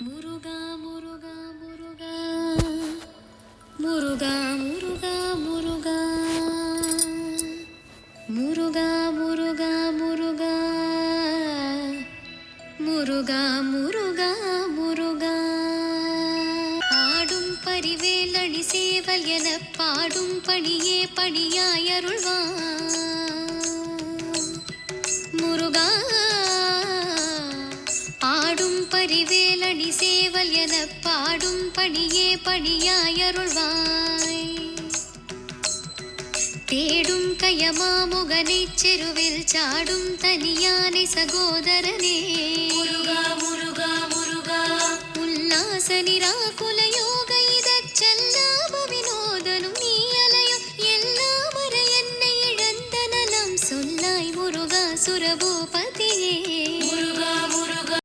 முருகா முருகா முருகா. முருகா முருகா முருகா. முருகா முருகா முருகா. முருகா முருகா முருகா. பாடும் பரிவேலணி சேவல் என பாடும் பணியே பணியாயருள்வான் பாடும் பரிவேலணி சேவல் என பாடும் பணியே பணியாயருள்வாய். தேடும் கயமாமுகனை செருவில் சாடும் தனியானை சகோதரனே. முருகா முருகா முருகா. உல்லாச நிராகுல யோக இதச் செல்லாம வினோதனும் நீ அலையும் எல்லாம் என்னை இழந்த நலம் சொல்லாய் முருகா சுரபோபதியே.